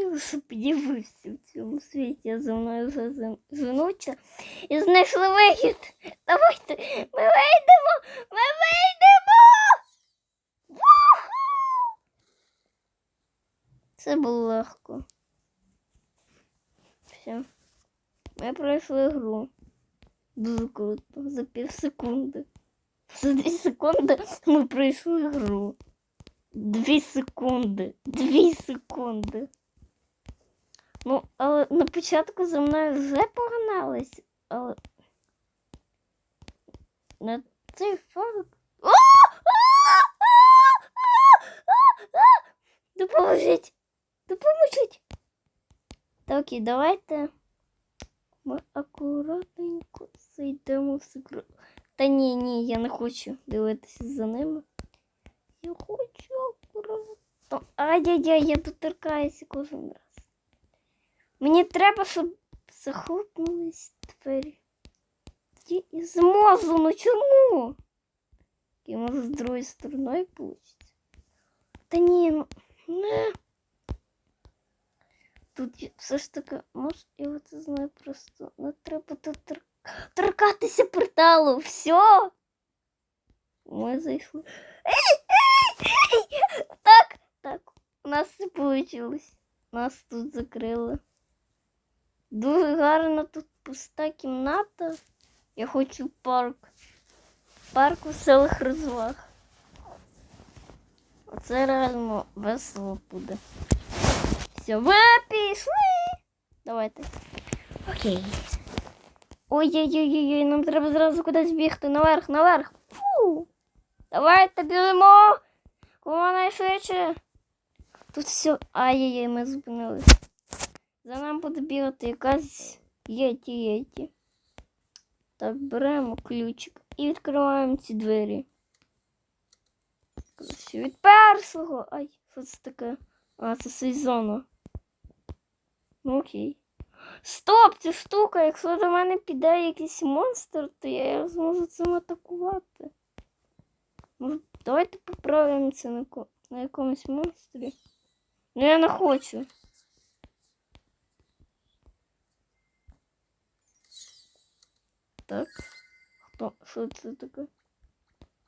генію, що під'явився в цьому світі за мною вже І знайшли вихід. Давайте, ми вийдемо! Ми вийдемо! Це було легко. Все. Ми пройшли гру. Дуже круто. За пів секунди. За дві секунди ми пройшли гру. Дві секунди. Дві секунди. Ну, але на початку за мною вже погнались, але на цей факт. Допоможіть! Допоможіть! Так, окей, давайте ми акуратненько зайдемо в секрет. Та ні, ні, я не хочу дивитися за ними. Я хочу акуратно. Ай-яй-яй, я доторкаюся кожен раз. Мені треба, щоб захлопнулись двері. Тоді і зможу, ну чому? І може з другої сторони вийде. Та ні, ну не. Тут є все ж таки, може, я це знаю просто. Не треба тут тор- торкатися порталу. Все. Ми зайшли. Ей, ей, ей! Так, так, у нас все вийшло. Нас тут закрили. Дуже гарна тут пуста кімната. Я хочу парк. Парк веселих розваг. Оце реально весело буде. Все, ви пішли. Давайте. Окей. Ой-ой-ой, нам треба зразу кудись бігти. Наверх, наверх. Фу. Давайте біжимо. Кого найшвидше. Тут все. Ай-яй-яй, ми зупинились. За нами буде бігати якась єті єті. Так, беремо ключик і відкриваємо ці двері. Від першого. Ай, що це таке? А, це сезону. Ну окей. Стоп, це штука. Якщо до мене піде якийсь монстр, то я його зможу цим атакувати. Може, давайте поправимо це на, ко- на якомусь монстрі. Ну я не хочу. Так. Хто? Що це таке?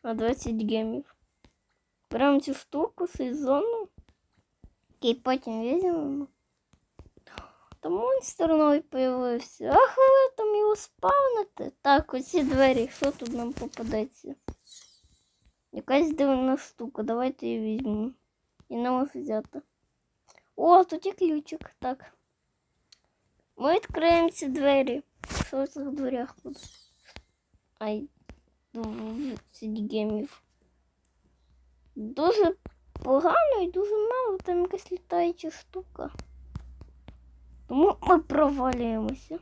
А 20 гемів. Беремо цю штуку сезону. І потім візьмемо. Там монстр новий появився. Ах, ви там його спавните. Так, оці двері, що тут нам попадеться? Якась дивна штука, давайте її візьмемо. І не можу взяти. О, тут є ключик. Так. Ми відкриємо ці двері. Що в цих дверях буде? Ай, 20 гемів. Дуже погано і дуже мало, там якась літаюча штука. Тому ми провалюємося.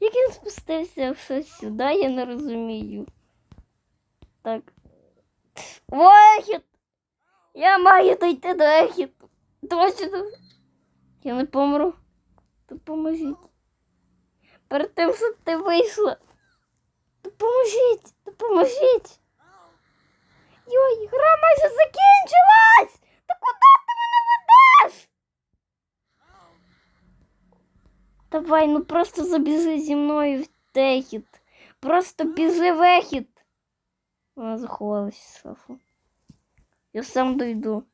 Як він спустився все сюди, я не розумію. Так. Вихід! Я маю дійти до ехіту. Точно. Я не помру. Допоможіть. Перед тим, щоб ти вийшла. Допоможіть! Допоможіть! Йой, гра майже закінчилась! Та куди ти мене ведеш? Давай, ну просто забіжи зі мною в техід. Просто біжи в ехід. Вона заховалась в шафу. Я сам дойду.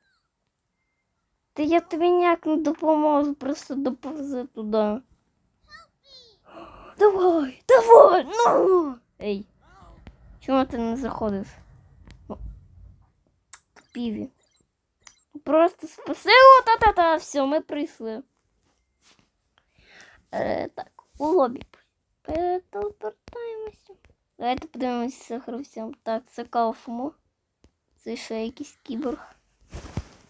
Та я тобі ніяк не допоможу, просто доповзи туди. Давай, давай, ну! Ей, чому ти не заходиш? Ну, Тупіві. Просто спаси, та-та-та, все, ми прийшли. Е, так, у лобі. Перетелепортаємося. Давайте подивимося гравцям. Так, це Кауфмо. Це ще якийсь кіборг.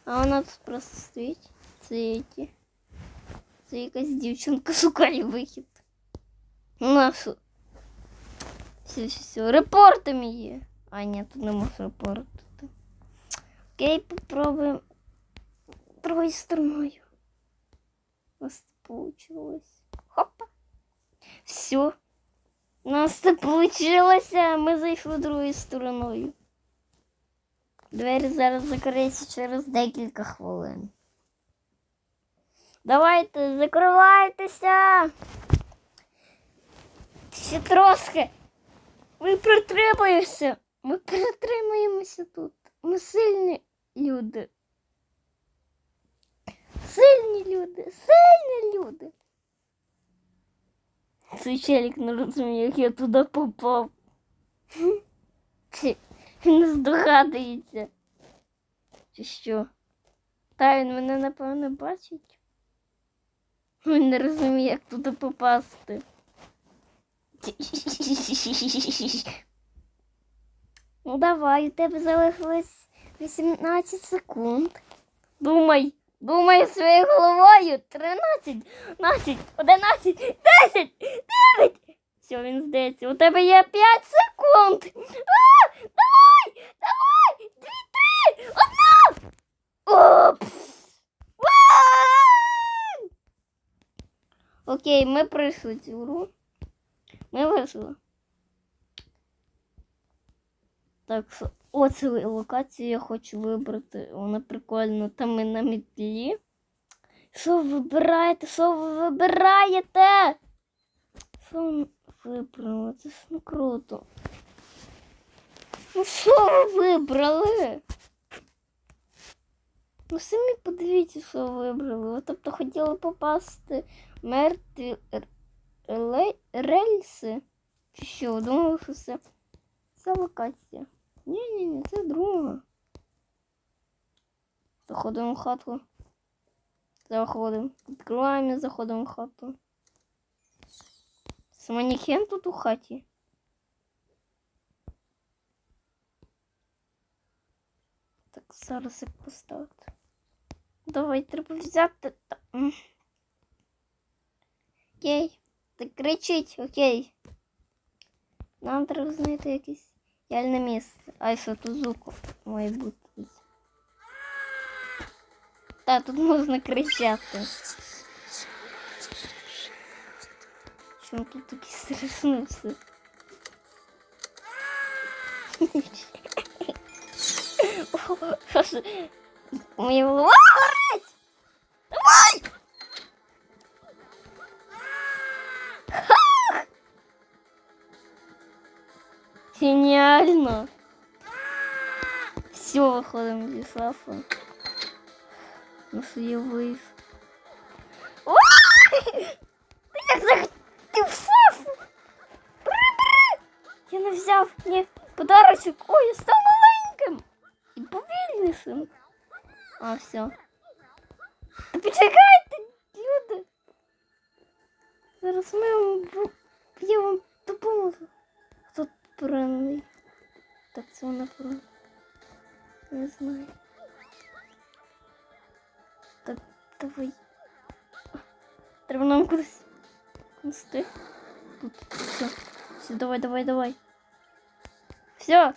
А вона тут просто стоїть. Це які. Це якась дівчинка шукає вихід. Нашу. Все, все, все. Репортами є. А, ні, тут не можу репортити. Окей, попробуємо другою стороною. У нас це получилось. Хопа. Все. У нас це получилося. Ми зайшли другою стороною. Двері зараз закриються через декілька хвилин. Давайте, закривайтеся. Ще трошки. Ми притримуємося. Ми притримуємося тут. Ми сильні люди. Сильні люди, сильні люди. Цей челік не розуміє, як я туди попав. Чи він здогадується. Чи що? Та він мене напевно бачить. Він не розуміє, як туди попасти. Ну давай, у тебе залишилось 18 секунд. Думай, думай своєю головою. 13, 12, 11, 10, 9. Все, він здається. У тебе є 5 секунд. А, давай, давай, 2, 3, 1. Опс. Окей, ми пройшли цю гру. Ми вийшли. Так, оцю локацію я хочу вибрати. Вона прикольна. Там ми на мітлі. Що ви вибираєте? Що ви вибираєте? Що вибрали? Це ж ну круто. Ну що ви вибрали? Ну самі подивіться, що ви вибрали. Ви тобто хотіли попасти в мертві рельси? Чи що? Думали, що це, це локація. Ні-ні-ні, це друга. Заходимо в хату. Заходимо. Відкриваємо заходимо в хату. Це манікен тут у хаті. Так, зараз як поставити. Давай, треба взяти. та- м. Окей. Так кричить, окей. Нам треба знайти якесь реальне місце. Ай, що тут звук має бути. Та, тут можна кричати. Що він тут такий страшнувся? О, Що ж? Моя голова горить! Давай! Ха! Геніально! Все, виходимо зі шафи. Ну що я вийшов. Ой! Ти як захотів в шафу? Бери-бери! Я взяв ні подарочок. Ой, я став маленьким і повільнішим. А, все. Та почекайте, люди. Зараз ми вам я вам допоможу. Хто поранений? Так це вона поранена. Не знаю. Так, давай. Треба нам кудись. Тут. Все. Все, давай, давай, давай. Все.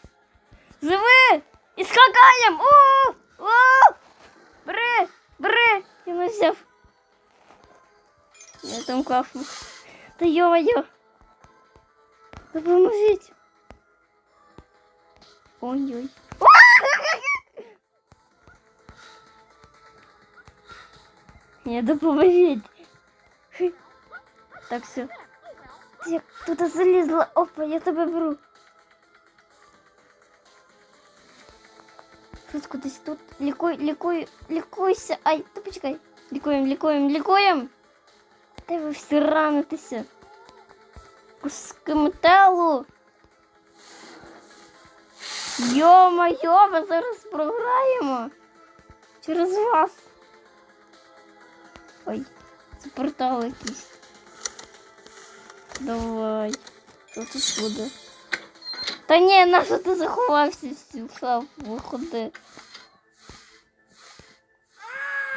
Живи! І скакаєм! О! О! Бери! Бери! Я не взяв. Я там кафу. Та йо-йо! Допоможіть! Ой-ой. Не допоможіть. Хи. Так, все. Ти як туди залізла. Опа, я тебе беру. Щось кудись тут. Лікуй, лікуй, лікуйся. Ай, та почекай. Лікуємо, лікуємо, лікуємо. Де ви всі ранитеся? Куски металу. Йо-моє, ми зараз програємо. Через вас. Ой, це портал якийсь. Давай. Що тут буде? Та ні, на що ти заховався в цю шафу? Виходи.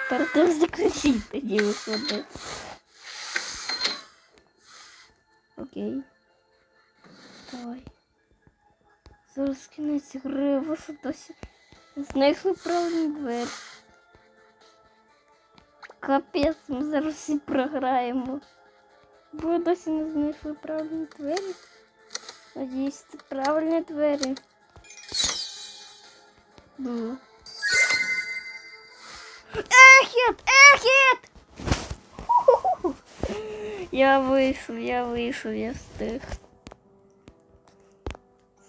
Портал закричить тоді виходи. Окей. Давай. Зараз кінець гри, ви що досі знайшли правильні двері. Капець, ми зараз всі програємо. Ви досі не знайшли правильні двері. Надіюсь, це правильні двері. Ехіт! Ехіт! Я вийшов, я вийшов, я встиг.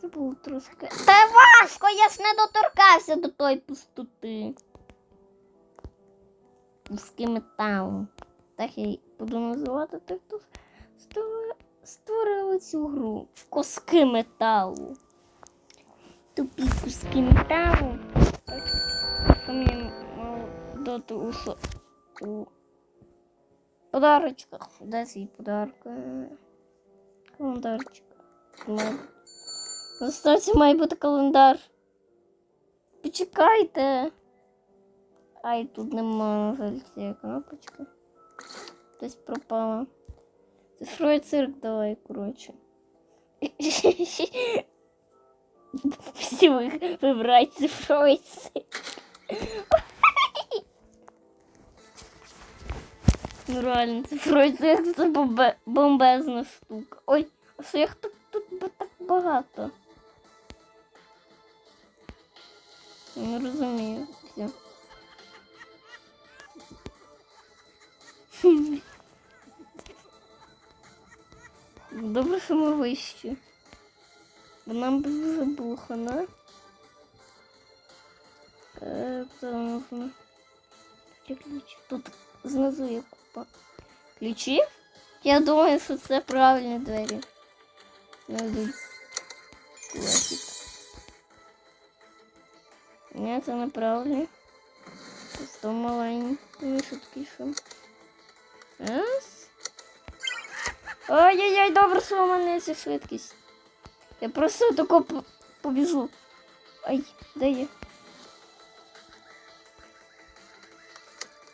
Це було трошки. Та важко, я ж не доторкався до тої пустоти. Куски металу. Так я буду називати тих, хто ство- створили цю гру. Куски металу. Тупі куски металу. Дати у, подарочках. Де свій подарок? Календарчик. Має- має бути календар. Почекайте. Ай, тут нема, на жаль, цієї кнопочки. Десь пропала. Цифровий цирк давай, коротше. Всі ви- вибирай цифровий цирк. Ну реально, цифровий цирк це бомбе- бомбезна штука. Ой, а що їх тут, тут ба- так багато? Я Не розумію. Все. Добре, що ми вищі. Бо нам би вже було хана. Е, Це нужно. Де ключ? Тут знизу є купа. Ключів? Я думаю, що це правильні двері. Найдуть. Хватить. Ні, це неправильно. Просто маленький шутки що. Раз. Ой-ой-ой, добре, що у мене є швидкість. Я просто тако побіжу. Ай, де я?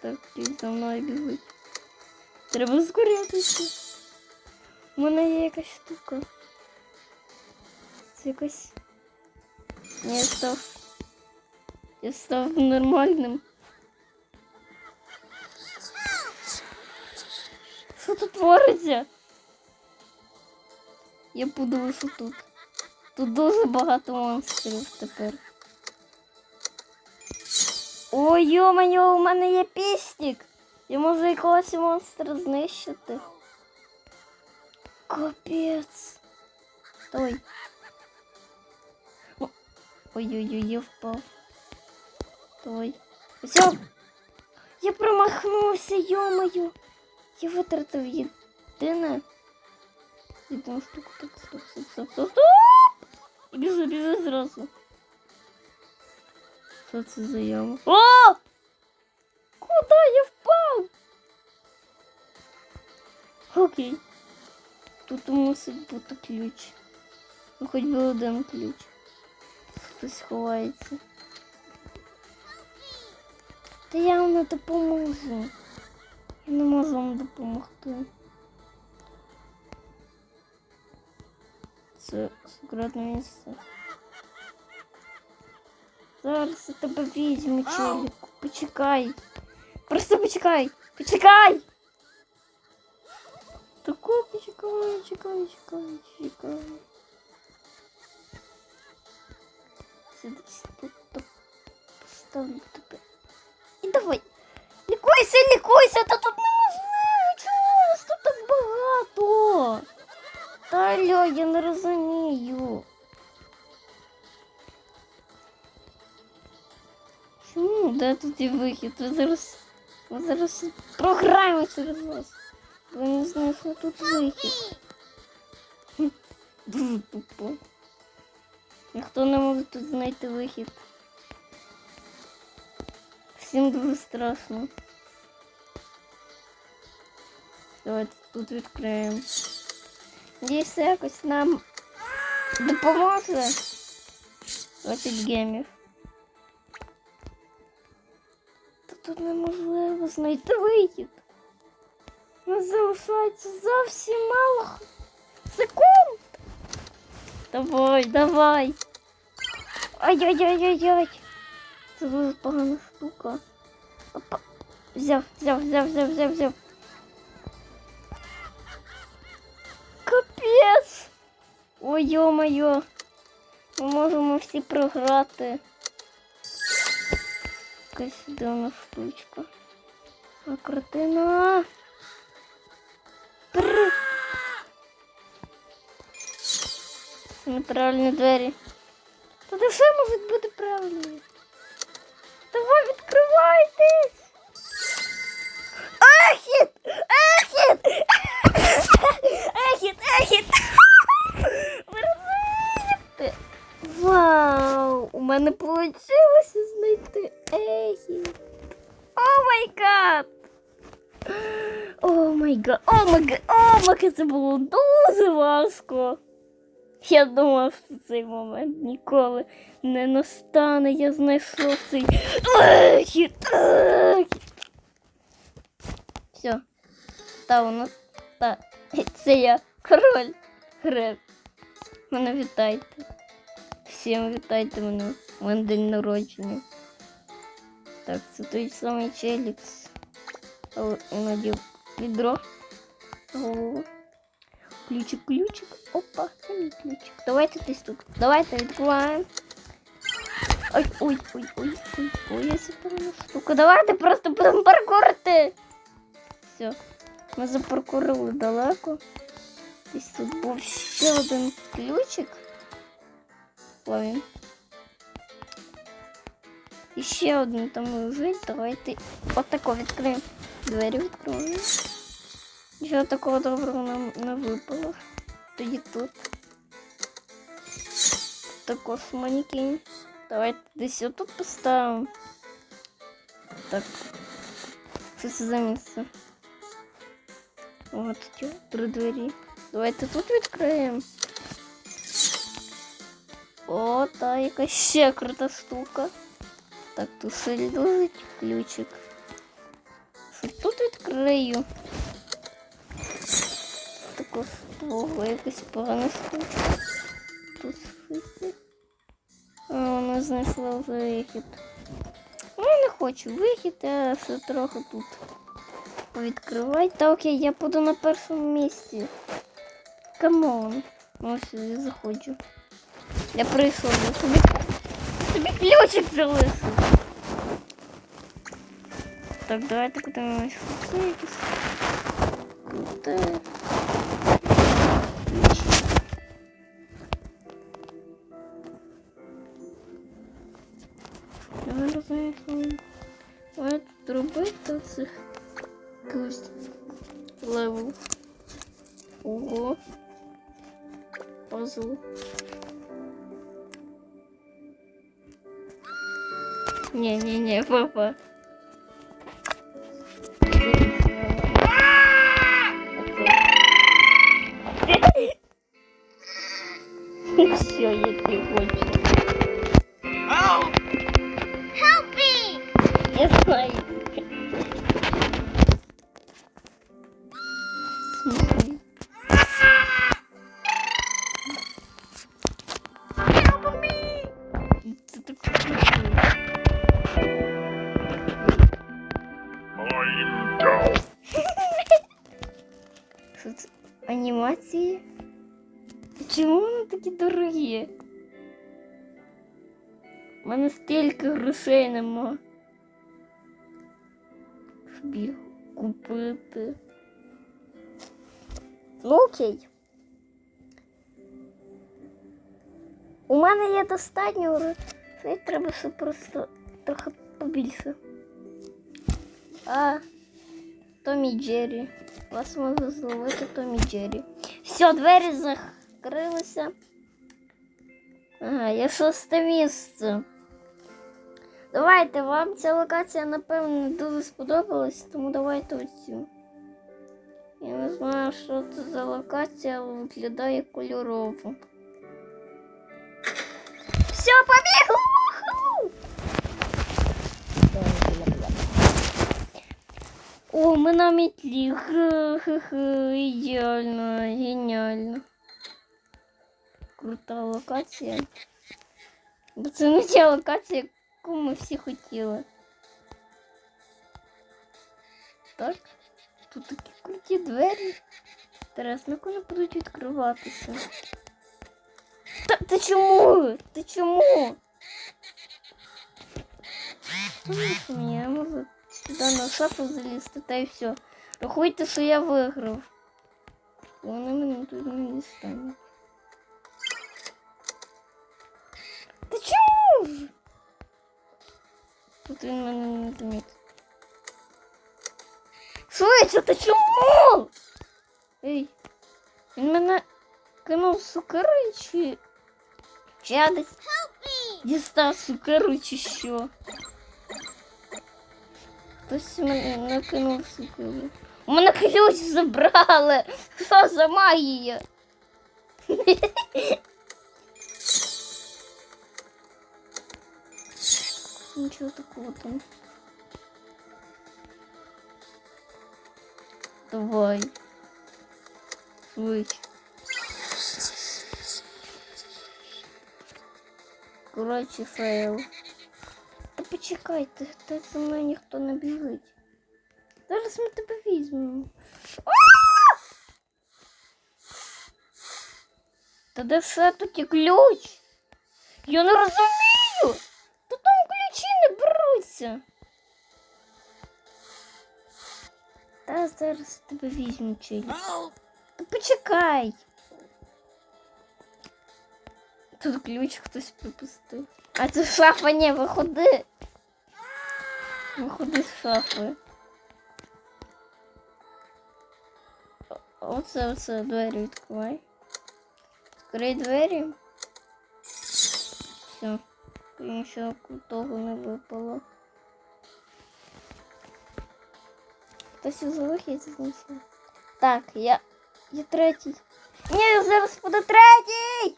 Так, він за мною біжить. Треба скорятися. У мене є якась штука. Це якась. Ні, Я став. Я став нормальним. Що тут твориться? Я подумав, що тут. Тут дуже багато монстрів тепер. Ой, йо-моє, у мене є пістік. Я можу якогось монстра знищити. Капець. Стой. О, Ой-ой-ой, я впав. Стой. Все. Я промахнувся, йо-моє. Я витратив єдине. Єдину штуку. Так, стоп, стоп, стоп, стоп, стоп. І біжу, біжу зразу. Що це за? О! Куда я впав? Окей. Тут мусить бути ключ. Ну, хоч би один ключ. Хтось ховається. Та я вам не допоможу. Я не можу вам допомогти. секретне місце. Зараз я тебе візьму, челіку. Почекай. Просто почекай. Почекай. Тако почекай, чекай, чекай, чекай. Сюди, сюди, так поставлю тебе. І давай. Лікуйся, лікуйся, та тут неможливо. Чому вас тут так багато? Та алло, я не розумію. Чому? Де тут є вихід? Ви зараз. Ми зараз програємо через вас. Бо я не знаю, що тут вихід. Хм, Дуже тупо. Ніхто не може тут знайти вихід. Всім дуже страшно. Давайте тут відкриємо. Це якось нам допоможе. 20 гемів. Та тут неможливо знайти вихід. Нас залишається зовсім мало секунд. Давай, давай. Ай-яй-яй-яй-яй. Це дуже погана штука. Опа. Взяв, взяв, взяв, взяв, взяв, взяв. Йо-моє. Ми можемо всі програти. Якась дивна штучка. А картина. Пр. Неправильні двері. Та де все може бути правильно? Давай відкривайтесь! У вийшло знайти Ехіт! О май гад! О май гад! О май гад! О май гад! Це було дуже важко! Я думав, що цей момент ніколи не настане. Я знайшов цей! Ехіт! Все. Та воно. Та. Це я король гри. Мене вітайте. Всім вітайте мене. У мене день народження. Так, це той самий челікс. Надів відро. Ключик, ключик. Опа, це мій ключик. Давайте десь тут. Давайте відкриваємо. Ой, ой, ой, ой, ой, ой, я забрала штуку. Давайте просто будемо паркурити. Все. Ми запаркурили далеко. Десь тут був ще один ключик. Ось він. І ще один там лежить. Давайте отако відкриємо. Двері відкриємо. Нічого такого доброго нам не випало. Тоді тут. Також манекен. Давайте десь отут поставимо. Так. Що це за місце? От ті три двері. Давайте тут відкриємо. О, та якась ще крута штука. Так, тут ще ключик. Що тут відкрию? Довго якась погана штучка. Тут шити. А, вона знайшла вихід. Ну, я не хочу вихід, я ще трохи тут відкривай. Та окей, я буду на першому місці. Камон. Ось я заходжу. Я прийшов, я собі, собі ключик залишив. Так, давайте подивимось, що це папа. Все, я не хочу. Help me! Я знаю. купити. Ну окей. У мене є достатньо грошей, треба ще просто трохи побільше. А, Томі Джері. Вас може зловити Томі Джері. Все, двері закрилися. Ага, є шосте місце. Давайте, вам ця локація, напевно, дуже сподобалась, тому давайте оцю. Я не знаю, що це за локація, виглядає кольорово. Все, побігли! О, ми на. Хе-хе-хе, ідеально, геніально. Крута локація. Бо це не ця локація, яку ми всі хотіли. Так, тут такі круті двері. Інтересно, коли будуть відкриватися. Та ти чому? Ти чому? Слухай я можу сюди на шафу залізти, та й все. Рахуйте, що я виграв. Вони мене тут не дістануть. Тут він мене не замітить. Швидше, та чому? Ей, він мене кинув сукери чи... Чи я десь дістав сукеру чи що? Хтось мене накинув сукеру. У мене ключ забрали. Що за магія? Нічого такого там. Давай. Швидше. Коротше, фейл. Та почекайте, та за мною ніхто не біжить. Зараз ми тебе візьмемо. А! Та де все тут і ключ? Я не розумію. Беруться. Та зараз тебе візьму чий. Та почекай. Тут ключ хтось припустив. А це шафа, ні, виходи. Виходи з шафи. Оце, оце двері відкривай. Відкрий двері. Все. Нічого крутого не випало. Хтось із вихід знайшов. Так, я. Я третій. Ні, я зараз буду третій!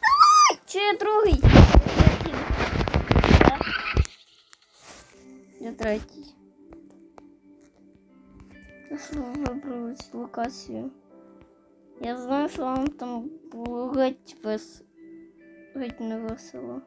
Давай! Чи я другий? Третій. Так. Я третій. Ну що ви вибрали цю локацію? Я знаю, що вам там було геть вес... геть не весело.